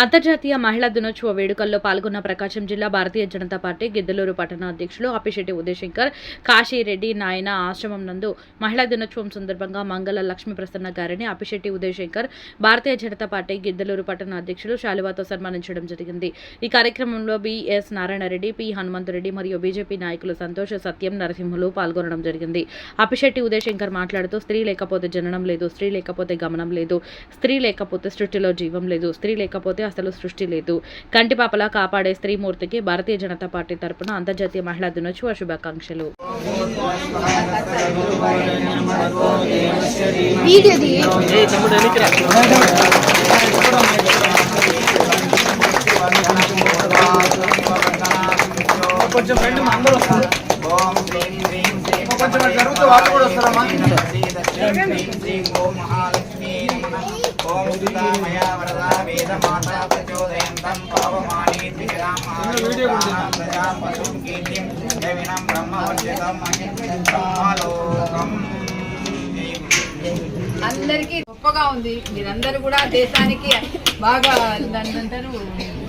అంతర్జాతీయ మహిళా దినోత్సవ వేడుకల్లో పాల్గొన్న ప్రకాశం జిల్లా భారతీయ జనతా పార్టీ గిద్దలూరు పట్టణ అధ్యక్షులు అప్పిశెట్టి ఉదయశంకర్ కాశీరెడ్డి నాయన ఆశ్రమం నందు మహిళా దినోత్సవం సందర్భంగా మంగళ లక్ష్మీ ప్రసన్న గారిని అప్పిశెట్టి ఉదయశంకర్ భారతీయ జనతా పార్టీ గిద్దలూరు పట్టణ అధ్యక్షులు శాలువాతో సన్మానించడం జరిగింది. ఈ కార్యక్రమంలో బిఎస్ నారాయణరెడ్డి పి హనుమంతరెడ్డి మరియు బీజేపీ నాయకులు సంతోష సత్యం నరసింహులు పాల్గొనడం జరిగింది. అప్పిశెట్టి ఉదయశంకర్ మాట్లాడుతూ స్త్రీ లేకపోతే జననం లేదు స్త్రీ లేకపోతే గమనం లేదు స్త్రీ లేకపోతే సృష్టిలో జీవం లేదు స్త్రీ లేకపోతే అసలు సృష్టి లేదు. కంటిపాపలా కాపాడే స్త్రీమూర్తికి భారతీయ జనతా పార్టీ తరపున అంతర్జాతీయ మహిళా దినోత్సవ శుభాకాంక్షలు. కొంచెం ఫ్రెండ్ అందరూ వస్తారు. కొంచెం జరుగుతూ వాళ్ళు కూడా వస్తారమ్మా ఓం మహాలక్ష్మీ నమః వరదా వేద మాతా ప్రచోదయంతం పావమాని త్రిరామాం ప్రజాం పశుం కీర్తిం దేవినం బ్రహ్మవర్జితం బ్రహ్మలోకం అందరికీ గొప్పగా ఉంది. మీరందరూ కూడా దేశానికి బాగా దాన్ని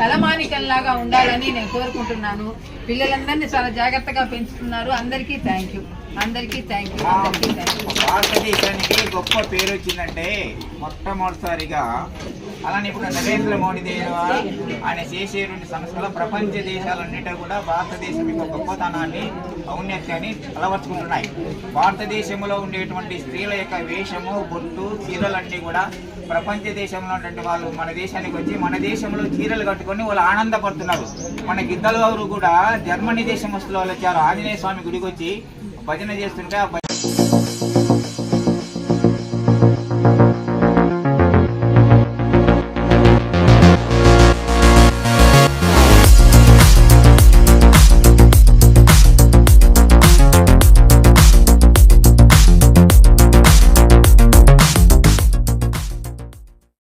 తలమానికంలాగా ఉండాలని నేను కోరుకుంటున్నాను. పిల్లలందరినీ చాలా జాగ్రత్తగా పెంచుతున్నారు. అందరికీ థ్యాంక్ యూ అందరికీ థ్యాంక్ యూ అందరికీ థ్యాంక్ యూ భారతదేశానికి గొప్ప పేరు వచ్చిందంటే మొట్టమొదటిసారిగా అలానే ఇప్పుడు నరేంద్ర మోడీ దేవ ఆయన చేసేటువంటి సంస్థలు ప్రపంచ దేశాలన్నిటి కూడా భారతదేశం యొక్క గొప్పతనాన్ని ఔన్నత్యాన్ని అలవర్చుకుంటున్నాయి. భారతదేశంలో ఉండేటువంటి స్త్రీల యొక్క వేషము బొట్టు చీరలన్నీ కూడా ప్రపంచ దేశంలో ఉన్నటువంటి వాళ్ళు మన దేశానికి వచ్చి మన దేశంలో చీరలు కట్టుకొని వాళ్ళు ఆనందపడుతున్నారు. మన గిద్దలవారు కూడా జర్మనీ దేశం వస్తువులు వాళ్ళు వచ్చారు. ఆంజనేయ స్వామి గుడికి వచ్చి భజన చేస్తుంటే ఆ